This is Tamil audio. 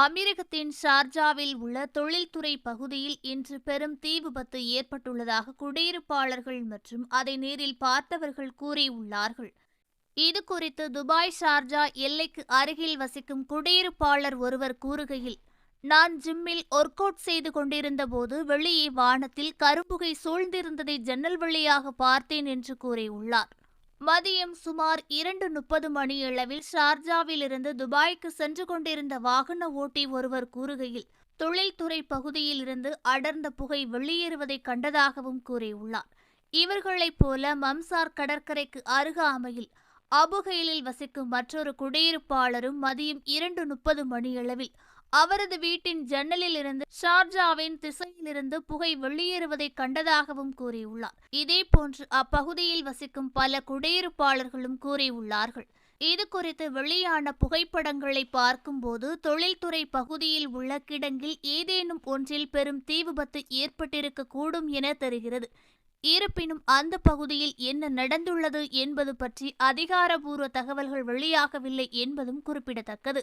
அமீரகத்தின் ஷார்ஜாவில் உள்ள தொழில்துறை பகுதியில் இன்று பெரும் தீ விபத்து ஏற்பட்டுள்ளதாக குடியிருப்பாளர்கள் மற்றும் அதை நேரில் பார்த்தவர்கள் கூறியுள்ளார்கள். இது குறித்து துபாய் ஷார்ஜா எல்லைக்கு அருகில் வசிக்கும் குடியிருப்பாளர் ஒருவர் கூறுகையில் நான் ஜிம்மில் ஒர்க் அவுட் செய்து கொண்டிருந்தபோது வெளியே வானத்தில் கரும்புகை சூழ்ந்திருந்ததை ஜன்னல் வழியாக பார்த்தேன் என்று கூறியுள்ளார். மதியம் சுமார் இரண்டு முப்பது மணியளவில் ஷார்ஜாவிலிருந்து துபாய்க்கு சென்று கொண்டிருந்த வாகன ஓட்டி ஒருவர் கூறுகையில் தொழில்துறை பகுதியில் இருந்து அடர்ந்த புகை வெளியேறுவதை கண்டதாகவும் கூறியுள்ளார். இவர்களைப் போல மம்சார் கடற்கரைக்கு அருகாமையில் அபுகைலில் வசிக்கும் மற்றொரு குடியிருப்பாளரும் மதியம் இரண்டு முப்பது மணியளவில் அவரது வீட்டின் ஜன்னலில் இருந்து ஷார்ஜாவின் திசையிலிருந்து புகை வெளியேறுவதை கண்டதாகவும் கூறியுள்ளார். இதேபோன்று அப்பகுதியில் வசிக்கும் பல குடியிருப்பாளர்களும் கூறியுள்ளார்கள். இது குறித்து வெளியான புகைப்படங்களை பார்க்கும்போது தொழில்துறை பகுதியில் உள்ள கிடங்கில் ஏதேனும் ஒன்றில் பெரும் தீ விபத்து ஏற்பட்டிருக்க கூடும் என தெரிகிறது. இருப்பினும் அந்த பகுதியில் என்ன நடந்துள்ளது என்பது பற்றி அதிகாரபூர்வ தகவல்கள் வெளியாகவில்லை என்பதும் குறிப்பிடத்தக்கது.